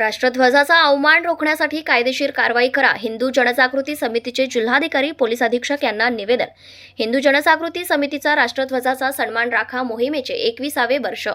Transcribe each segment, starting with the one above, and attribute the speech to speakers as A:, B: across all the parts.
A: राष्ट्रध्वजाचा अवमान रोखण्यासाठी कायदेशीर कारवाई करा. हिंदू जनजागृती समितीचे जिल्हाधिकारी पोलीस अधीक्षक यांना निवेदन. हिंदू जनजागृती समितीचा राष्ट्रध्वजाचा सन्मान राखा मोहिमेचे एकविसावे वर्ष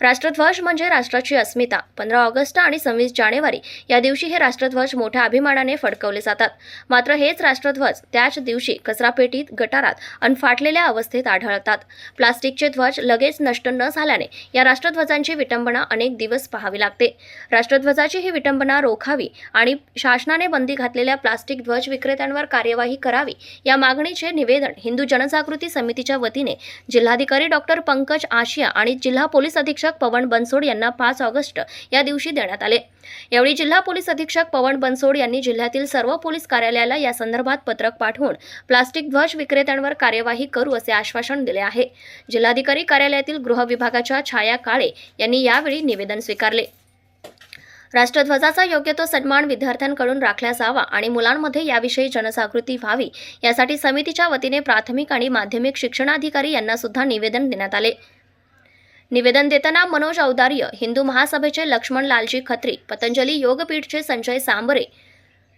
A: राष्ट्रध्वज म्हणजे राष्ट्राची अस्मिता. पंधरा ऑगस्ट आणि सव्वीस जानेवारी या दिवशी हे राष्ट्रध्वज मोठ्या अभिमानाने फडकवले जातात. मात्र हेच राष्ट्रध्वज त्याच दिवशी कचरापेटीत गटारात आणि फाटलेल्या अवस्थेत आढळतात. प्लास्टिकचे ध्वज लगेच नष्ट न झाल्याने या राष्ट्रध्वजांची विटंबना अनेक दिवस पाहावी लागते. राष्ट्रध्वजाची ही विटंबना रोखावी आणि शासनाने बंदी घातलेल्या प्लास्टिक ध्वज विक्रेत्यांवर कार्यवाही करावी या मागणीचे निवेदन हिंदू जनजागृती समितीच्या वतीने जिल्हाधिकारी डॉक्टर पंकज आशिया आणि जिल्हा पोलीस अधीक्षक पवन बनसोड यांना पाच ऑगस्ट या दिवशी देण्यात आले. यावेळी जिल्हा पोलीस अधीक्षक पवन बनसोड यांनी जिल्ह्यातील सर्व पोलीस कार्यालयाला या संदर्भात पत्रक पाठवून प्लास्टिक ध्वज विक्रेत्यांवर कार्यवाही करू असे आश्वासन दिले आहे. जिल्हाधिकारी कार्यालयातील गृह विभागाच्या छाया काळे यांनी यावेळी निवेदन स्वीकारले. राष्ट्रध्वजाचा योग्य तो सन्मान विद्यार्थ्यांकडून राखल्यास जावा आणि मुलांमध्ये याविषयी जनजागृती व्हावी यासाठी समितीच्या वतीने प्राथमिक आणि माध्यमिक शिक्षणाधिकारी यांना सुद्धा निवेदन देण्यात आले. निवेदन देताना मनोज औदार्य हिंदू महासभेचे लक्ष्मण लालजी खत्री पतंजली योगपीठचे संजय सांबरे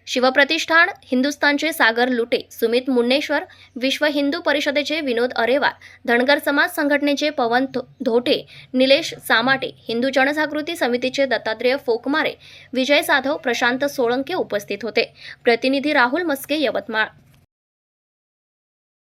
A: शिवप्रतिष्ठान हिंदुस्थानचे सागर लुटे सुमित मुन्नेश्वर विश्व हिंदू परिषदेचे विनोद अरेवार धनगर समाज संघटनेचे पवन धो- धोटे निलेश सामाटे हिंदू जनजागृती समितीचे दत्तात्रेय फोकमारे विजय साधव प्रशांत सोळंके उपस्थित होते. प्रतिनिधी राहुल मस्के यवतमाळ.